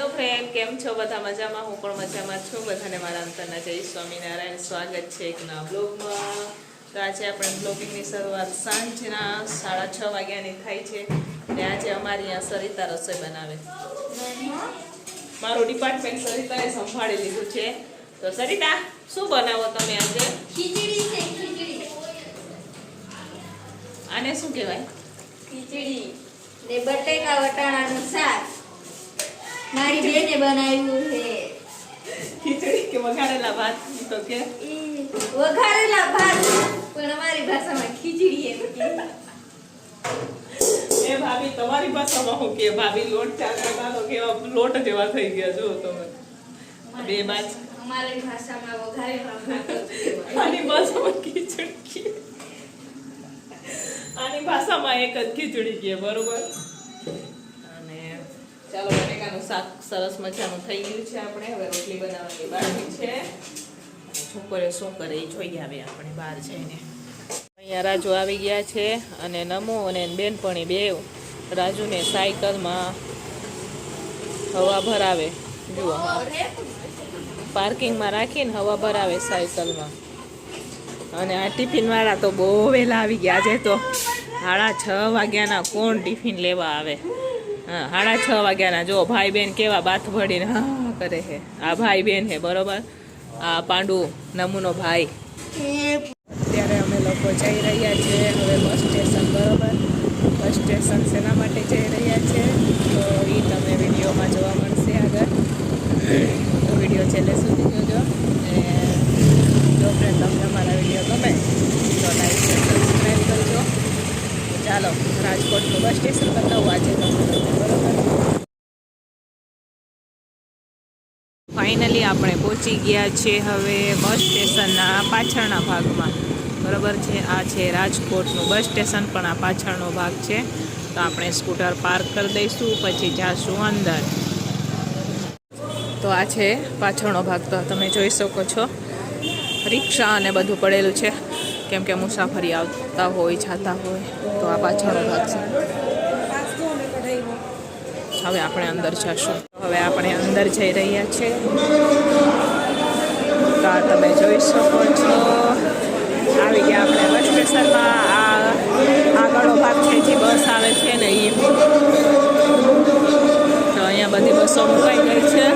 Hello friend કેમ છો? બધા મજામાં? હું પણ મજામાં છું. બધાને મારા અંતરના જય સ્વામિનારાયણ. સ્વાગત છે એક નવા બ્લોગમાં તો આજે આપણે બ્લોગિંગની શરૂઆત સાંજના સાડા છ વાગ્યાની થાય છે. અને આજે અમારી અહીંયા સરિતા રસોઈ બનાવે. મારું ડિપાર્ટમેન્ટ સરિતાએ સંભાળી લીધું છે. તો સરિતા શું બનાવો તમે આજે? આને શું કહેવાય? ખીચડી ને બટેકા વટાણાનું શાક. મારી બેને બનાવ્યું છે. ખીચડી કે વઘારેલા ભાત? તો કે વઘારેલા ભાત પણ અમારી ભાષામાં ખીચડી એમ કે. એ ભાભી તમારી ભાષામાં હું કે? ભાભી લોટ ચાર પ્રકારનો કેવા લોટ જેવા થઈ ગયા જો તમે બે બાજ. અમારી ભાષામાં વઘારેલા ભાત આની ભાષામાં ખીચડી આની ભાષામાં એક જ ખીચડી કે બરોબર? શાક સરસ મજાનું થઈ ગયું છે આપણે. હવે રોટલી બનાવવાની બાકી છે. છોકરીઓ શું કરે એ જોઈ આવે આપણે બહાર જઈને. અહીંયા રાજુ આવી ગયા છે અને નમો અને બેનપણી બે રાજુને સાયકલમાં હવા ભરાવે. જુઓ. પાર્કિંગમાં રાખીને હવા ભરાવે સાયકલમાં. અને આ ટિફિનવાળા તો બહુ વહેલા આવી ગયા છે તો સાડા છ વાગ્યાના કોણ ટિફિન લેવા આવે? સાડા છ વાગ્યાના. જો ભાઈ બેન કેવા બાથ ભળીને હા કરે છે. આ ભાઈ બેન છે, બરોબર? આ પાંડુ નમૂનો ભાઈ. અત્યારે અમે લોકો જઈ રહ્યા છીએ હવે બસ સ્ટેશન, બરોબર? બસ સ્ટેશન શેના માટે જઈ રહ્યા છે. તો એ તમે વિડીયોમાં જોવા મળશે આગળ. તો વીડિયો છેલ્લે સુધી જોજો. અને જો ફ્રેન્ડ તમને અમારા વીડિયો ગમે, તો લાઈક સબસ્ક્રાઈબ કરજો. ચાલો, રાજકોટનું બસ સ્ટેશન બતાવું આજે તમને બરોબર ફાઇનલી આપણે પહોંચી ગયા છીએ હવે બસ સ્ટેશનના પાછળના ભાગમાં. બરાબર છે? આ છે રાજકોટનું બસ સ્ટેશન પણ આ પાછળનો ભાગ છે. તો આપણે સ્કૂટર પાર્ક કરી દઈશું, પછી જાશું અંદર. તો આ છે પાછળનો ભાગ. તો તમે જોઈ શકો છો. રિક્ષા અને બધું પડેલું છે. કેમ કે મુસાફરી આવતા હોય, જાતા હોય, તો આ પાછળનો ભાગ છે. હવે આપણે અંદર જશું. હવે આપણે અંદર જઈ રહ્યા છીએ તો તમે જોઈ શકો છો. આવી ગયા આપણે બસ સ્ટેશનમાં. આ આગળનો ભાગ છે જે બસ આવે છે ને એ તો અહીંયા બધી બસો મુકાઈ ગઈ છે.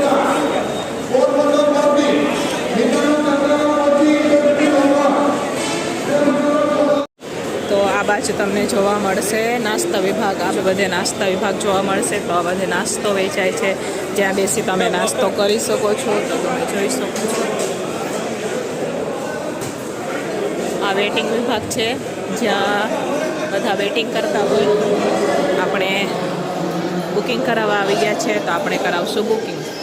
આ બાજુ તમને જોવા મળશે. નાસ્તા વિભાગ, આ બધે નાસ્તા વિભાગ જોવા મળશે તો આ બધે નાસ્તો વેચાય છે. જ્યાં બેસી તમે નાસ્તો કરી શકો છો તો તમે જોઈ શકો છો. આ વેટિંગ વિભાગ છે. જ્યાં બધા વેટિંગ કરતા હોય. આપણે બુકિંગ કરાવવા આવી ગયા છે તો આપણે કરાવશું બુકિંગ.